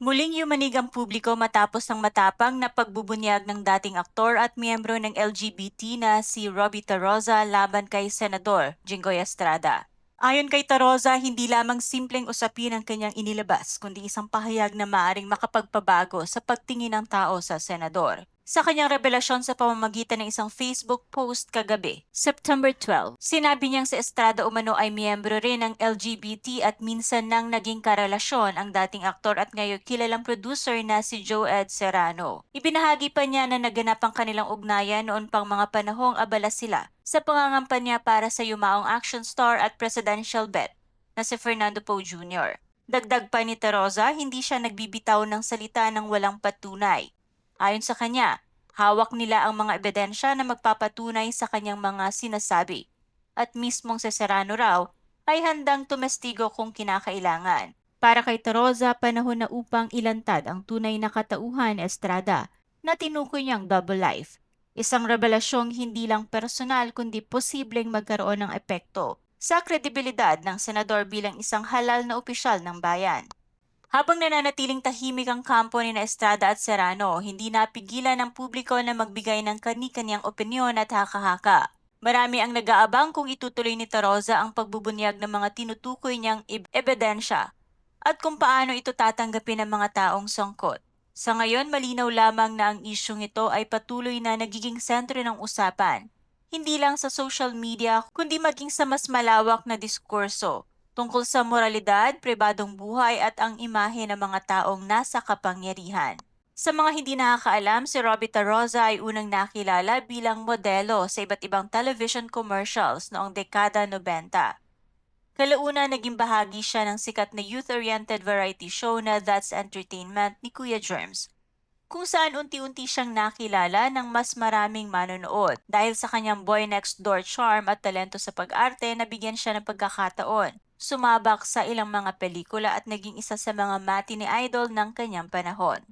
Muling yumanig ang publiko matapos ng matapang na pagbubunyag ng dating aktor at miyembro ng LGBT na si Robbie Taroza laban kay Senador Jinggoy Estrada. Ayon kay Taroza, hindi lamang simpleng usapin ang kanyang inilabas, kundi isang pahayag na maaring makapagpabago sa pagtingin ng tao sa senador. Sa kanyang revelasyon sa pamamagitan ng isang Facebook post kagabi, September 12, sinabi niyang si Estrada umano ay miyembro rin ng LGBT at minsan nang naging karelasyon ang dating aktor at ngayon kilalang producer na si Joe Ed Serrano. Ibinahagi pa niya na naganap ang kanilang ugnayan noon pang mga panahong abala sila sa pangangampanya para sa yumaong action star at presidential bet na si Fernando Poe Jr. Dagdag pa ni Teroza, hindi siya nagbibitaw ng salita ng walang patunay. Ayon sa kanya, hawak nila ang mga ebidensya na magpapatunay sa kanyang mga sinasabi. At mismong si Serrano raw ay handang tumestigo kung kinakailangan. Para kay Taroza, panahon na upang ilantad ang tunay na katauhan Estrada na tinukoy niyang double life. Isang revelasyong hindi lang personal kundi posibleng magkaroon ng epekto sa kredibilidad ng senador bilang isang halal na opisyal ng bayan. Habang nananatiling tahimik ang kampo ni na Estrada at Serrano, hindi napigilan ng publiko na magbigay ng kani-kanyang opinyon at haka-haka. Marami ang nag-aabang kung itutuloy ni Taroza ang pagbubunyag ng mga tinutukoy niyang eb- ebidensya at kung paano ito tatanggapin ng mga taong sangkot. Sa ngayon, malinaw lamang na ang isyong ito ay patuloy na nagiging sentro ng usapan, hindi lang sa social media kundi maging sa mas malawak na diskurso tungkol sa moralidad, pribadong buhay at ang imahe ng mga taong nasa kapangyarihan. Sa mga hindi nakakaalam, si Robbie Taroza ay unang nakilala bilang modelo sa iba't ibang television commercials noong dekada 90. Kalauna naging bahagi siya ng sikat na youth-oriented variety show na That's Entertainment ni Kuya Germs, kung saan unti-unti siyang nakilala ng mas maraming manonood. Dahil sa kanyang boy next door charm at talento sa pag-arte, nabigyan siya ng pagkakataon. Sumabak sa ilang mga pelikula at naging isa sa mga matinee idol ng kanyang panahon.